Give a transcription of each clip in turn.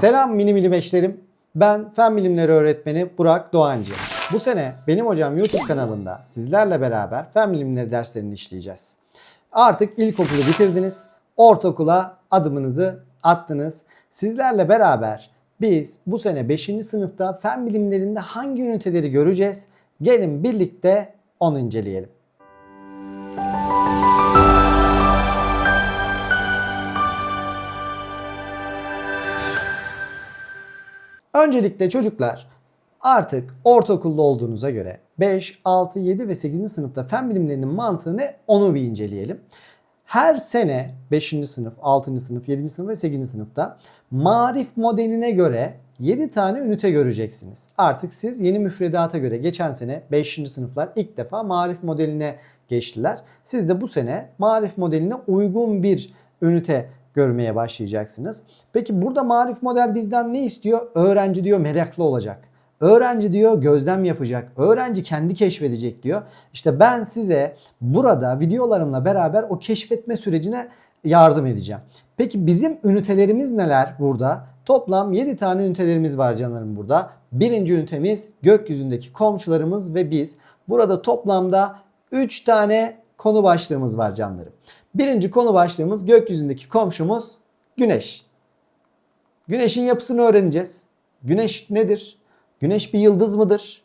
Selam mini beşlerim. Ben fen bilimleri öğretmeni Burak Doğancı. Bu sene benim hocam YouTube kanalında sizlerle beraber fen bilimleri derslerini işleyeceğiz. Artık ilkokulu bitirdiniz. Ortaokula adımınızı attınız. Sizlerle beraber biz bu sene 5. sınıfta fen bilimlerinde hangi üniteleri göreceğiz? Gelin birlikte onu inceleyelim. Öncelikle çocuklar artık ortaokulda olduğunuza göre 5, 6, 7 ve 8. sınıfta fen bilimlerinin mantığı ne onu bir inceleyelim. Her sene 5. sınıf, 6. sınıf, 7. sınıf ve 8. sınıfta marif modeline göre 7 tane ünite göreceksiniz. Artık siz yeni müfredata göre geçen sene 5. sınıflar ilk defa marif modeline geçtiler. Siz de bu sene marif modeline uygun bir ünite görmeye başlayacaksınız. Peki burada marif model bizden ne istiyor? Öğrenci diyor meraklı olacak. Öğrenci diyor gözlem yapacak. Öğrenci kendi keşfedecek diyor. İşte ben size burada videolarımla beraber o keşfetme sürecine yardım edeceğim. Peki bizim ünitelerimiz neler burada? Toplam 7 tane ünitelerimiz var canlarım burada. Birinci ünitemiz gökyüzündeki komşularımız ve biz. Burada toplamda 3 tane konu başlığımız var canlarım. Birinci konu başlığımız gökyüzündeki komşumuz Güneş. Güneşin yapısını öğreneceğiz. Güneş nedir? Güneş bir yıldız mıdır?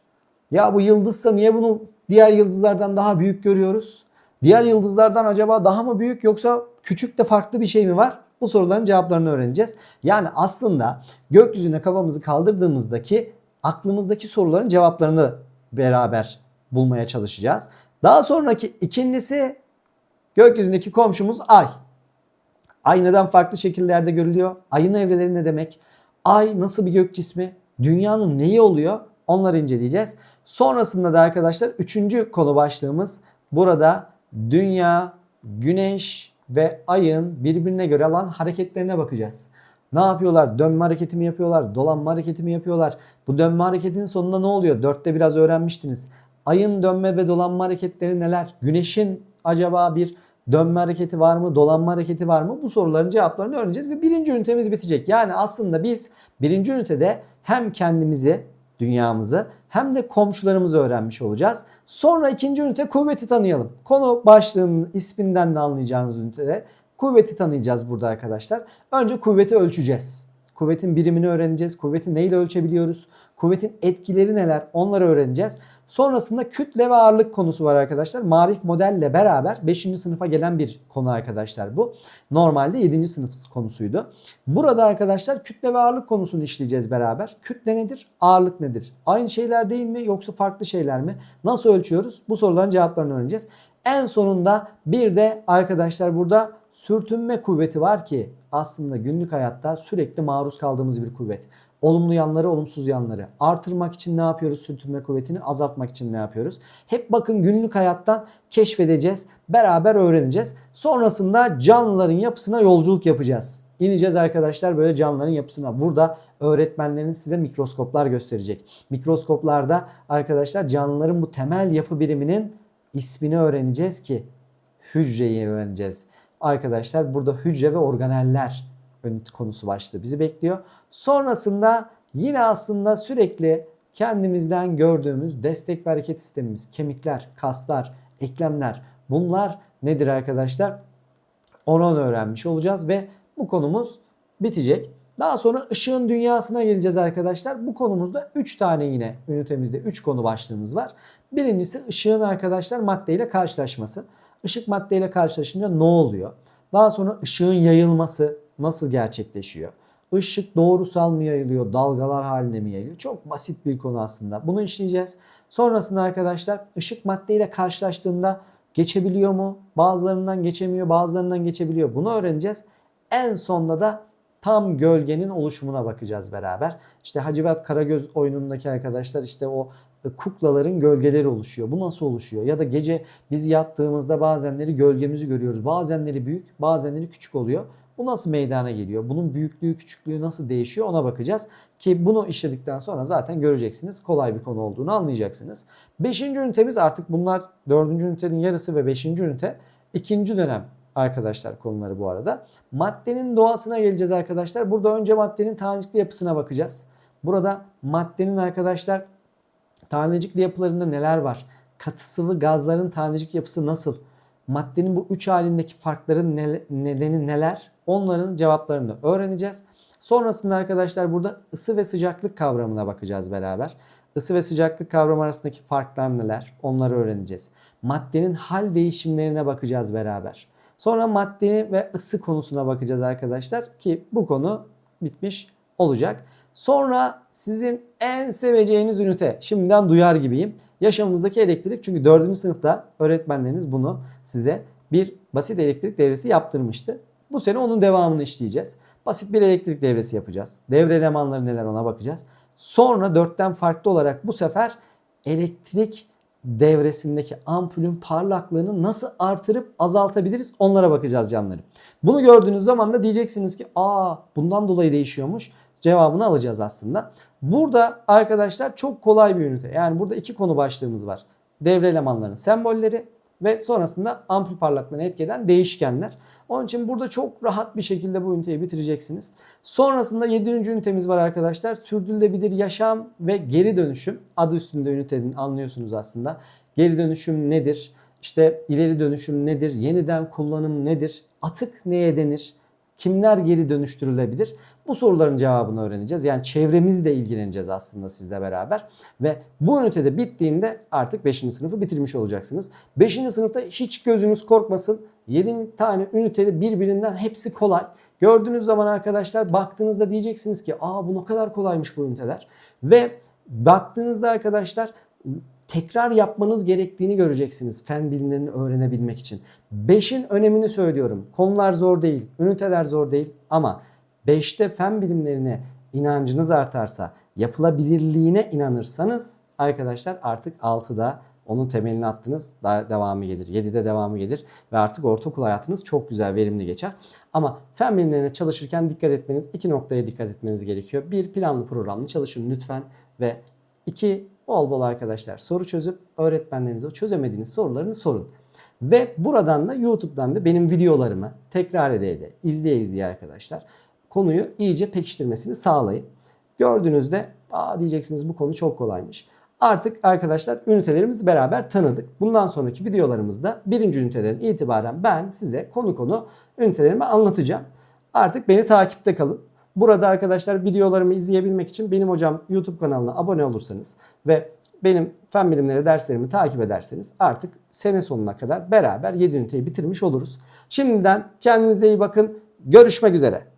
Ya bu yıldızsa niye bunu diğer yıldızlardan daha büyük görüyoruz? Diğer yıldızlardan acaba daha mı büyük yoksa küçük de farklı bir şey mi var? Bu soruların cevaplarını öğreneceğiz. Yani aslında gökyüzüne kafamızı kaldırdığımızdaki aklımızdaki soruların cevaplarını beraber bulmaya çalışacağız. Daha sonraki ikincisi gökyüzündeki komşumuz Ay. Ay neden farklı şekillerde görülüyor? Ayın evreleri ne demek? Ay nasıl bir gök cismi? Dünyanın neyi oluyor? Onları inceleyeceğiz. Sonrasında da arkadaşlar üçüncü konu başlığımız burada dünya, güneş ve ayın birbirine göre alan hareketlerine bakacağız. Ne yapıyorlar? Dönme hareketi mi yapıyorlar? Dolanma hareketi mi yapıyorlar? Bu dönme hareketinin sonunda ne oluyor? Dörtte biraz öğrenmiştiniz. Ayın dönme ve dolanma hareketleri neler? Güneşin acaba bir dönme hareketi var mı? Dolanma hareketi var mı? Bu soruların cevaplarını öğreneceğiz ve birinci ünitemiz bitecek. Yani aslında biz birinci ünitede hem kendimizi, dünyamızı hem de komşularımızı öğrenmiş olacağız. Sonra ikinci ünite kuvveti tanıyalım. Konu başlığının isminden de anlayacağınız ünitede kuvveti tanıyacağız burada arkadaşlar. Önce kuvveti ölçeceğiz. Kuvvetin birimini öğreneceğiz. Kuvveti neyle ölçebiliyoruz? Kuvvetin etkileri neler? Onları öğreneceğiz. Sonrasında kütle ve ağırlık konusu var arkadaşlar. Marif modelle beraber 5. sınıfa gelen bir konu arkadaşlar bu. Normalde 7. sınıf konusuydu. Burada arkadaşlar kütle ve ağırlık konusunu işleyeceğiz beraber. Kütle nedir? Ağırlık nedir? Aynı şeyler değil mi yoksa farklı şeyler mi? Nasıl ölçüyoruz? Bu soruların cevaplarını öğreneceğiz. En sonunda bir de arkadaşlar burada sürtünme kuvveti var ki aslında günlük hayatta sürekli maruz kaldığımız bir kuvvet. Olumlu yanları, olumsuz yanları. Artırmak için ne yapıyoruz sürtünme kuvvetini? Azaltmak için ne yapıyoruz? Hep bakın günlük hayattan keşfedeceğiz. Beraber öğreneceğiz. Sonrasında canlıların yapısına yolculuk yapacağız. İneceğiz arkadaşlar böyle canlıların yapısına. Burada öğretmenleriniz size mikroskoplar gösterecek. Mikroskoplarda arkadaşlar canlıların bu temel yapı biriminin ismini öğreneceğiz ki hücreyi öğreneceğiz. Arkadaşlar burada hücre ve organeller konusu başlığı bizi bekliyor. Sonrasında yine aslında sürekli kendimizden gördüğümüz destek ve hareket sistemimiz, kemikler, kaslar, eklemler bunlar nedir arkadaşlar? Onu öğrenmiş olacağız ve bu konumuz bitecek. Daha sonra ışığın dünyasına geleceğiz arkadaşlar. Bu konumuzda 3 tane yine ünitemizde 3 konu başlığımız var. Birincisi ışığın arkadaşlar maddeyle karşılaşması. Işık maddeyle karşılaşınca ne oluyor? Daha sonra ışığın yayılması nasıl gerçekleşiyor? Işık doğrusal mı yayılıyor, dalgalar halinde mi yayılıyor? Çok basit bir konu aslında. Bunu işleyeceğiz. Sonrasında arkadaşlar ışık maddeyle karşılaştığında geçebiliyor mu? Bazılarından geçemiyor, bazılarından geçebiliyor. Bunu öğreneceğiz. En sonda da tam gölgenin oluşumuna bakacağız beraber. İşte Hacivat Karagöz oyunundaki arkadaşlar işte o kuklaların gölgeleri oluşuyor. Bu nasıl oluşuyor? Ya da gece biz yattığımızda bazenleri gölgemizi görüyoruz. Bazenleri büyük, bazenleri küçük oluyor. Bu nasıl meydana geliyor? Bunun büyüklüğü, küçüklüğü nasıl değişiyor ona bakacağız. Ki bunu işledikten sonra zaten göreceksiniz. Kolay bir konu olduğunu anlayacaksınız. Beşinci ünitemiz artık bunlar dördüncü ünitenin yarısı ve beşinci ünite ikinci dönem arkadaşlar konuları bu arada. Maddenin doğasına geleceğiz arkadaşlar. Burada önce maddenin tanecikli yapısına bakacağız. Burada maddenin arkadaşlar tanecikli yapılarında neler var? Katı sıvı gazların tanecik yapısı nasıl? Maddenin bu üç halindeki farkların ne- nedeni neler? Onların cevaplarını öğreneceğiz. Sonrasında arkadaşlar burada ısı ve sıcaklık kavramına bakacağız beraber. Isı ve sıcaklık kavramı arasındaki farklar neler? Onları öğreneceğiz. Maddenin hal değişimlerine bakacağız beraber. Sonra madde ve ısı konusuna bakacağız arkadaşlar ki bu konu bitmiş olacak. Sonra sizin en seveceğiniz ünite. Şimdiden duyar gibiyim. Yaşamımızdaki elektrik. Çünkü 4. sınıfta öğretmenleriniz bunu size bir basit elektrik devresi yaptırmıştı. Bu sene onun devamını işleyeceğiz. Basit bir elektrik devresi yapacağız. Devre elemanları neler ona bakacağız. Sonra dörtten farklı olarak bu sefer elektrik devresindeki ampulün parlaklığını nasıl artırıp azaltabiliriz onlara bakacağız canlarım. Bunu gördüğünüz zaman da diyeceksiniz ki aa bundan dolayı değişiyormuş cevabını alacağız aslında. Burada arkadaşlar çok kolay bir ünite. Yani burada iki konu başlığımız var. Devre elemanlarının sembolleri ve sonrasında ampul parlaklığını etki eden değişkenler. Onun için burada çok rahat bir şekilde bu üniteyi bitireceksiniz. Sonrasında 7. ünitemiz var arkadaşlar. Sürdürülebilir yaşam ve geri dönüşüm. Adı üstünde ünitenin anlıyorsunuz aslında. Geri dönüşüm nedir? İşte ileri dönüşüm nedir? Yeniden kullanım nedir? Atık neye denir? Kimler geri dönüştürülebilir? Bu soruların cevabını öğreneceğiz. Yani çevremizle ilgileneceğiz aslında sizle beraber. Ve bu ünitede bittiğinde artık 5. sınıfı bitirmiş olacaksınız. 5. sınıfta hiç gözünüz korkmasın. 7 tane üniteli birbirinden hepsi kolay. Gördüğünüz zaman arkadaşlar baktığınızda diyeceksiniz ki aa bu ne kadar kolaymış bu üniteler. Ve baktığınızda arkadaşlar tekrar yapmanız gerektiğini göreceksiniz fen bilimlerini öğrenebilmek için. 5'in önemini söylüyorum. Konular zor değil, üniteler zor değil ama 5'te fen bilimlerine inancınız artarsa, yapılabilirliğine inanırsanız arkadaşlar artık 6'da onun temelini attınız. Daha devamı gelir. 7'de devamı gelir. Ve artık ortaokul hayatınız çok güzel, verimli geçer. Ama fen bilimlerine çalışırken dikkat etmeniz, iki noktaya dikkat etmeniz gerekiyor. Bir, planlı programlı çalışın lütfen. Ve iki, bol bol arkadaşlar soru çözüp öğretmenlerinize o çözemediğiniz sorularını sorun. Ve buradan da YouTube'dan da benim videolarımı tekrar ede ede, izleye izleye arkadaşlar konuyu iyice pekiştirmesini sağlayın. Gördüğünüzde aa diyeceksiniz bu konu çok kolaymış. Artık arkadaşlar ünitelerimizi beraber tanıdık. Bundan sonraki videolarımızda birinci üniteden itibaren ben size konu konu ünitelerimi anlatacağım. Artık beni takipte kalın. Burada arkadaşlar videolarımı izleyebilmek için benim hocam YouTube kanalına abone olursanız ve benim fen bilimleri derslerimi takip ederseniz artık sene sonuna kadar beraber 7 üniteyi bitirmiş oluruz. Şimdiden kendinize iyi bakın. Görüşmek üzere.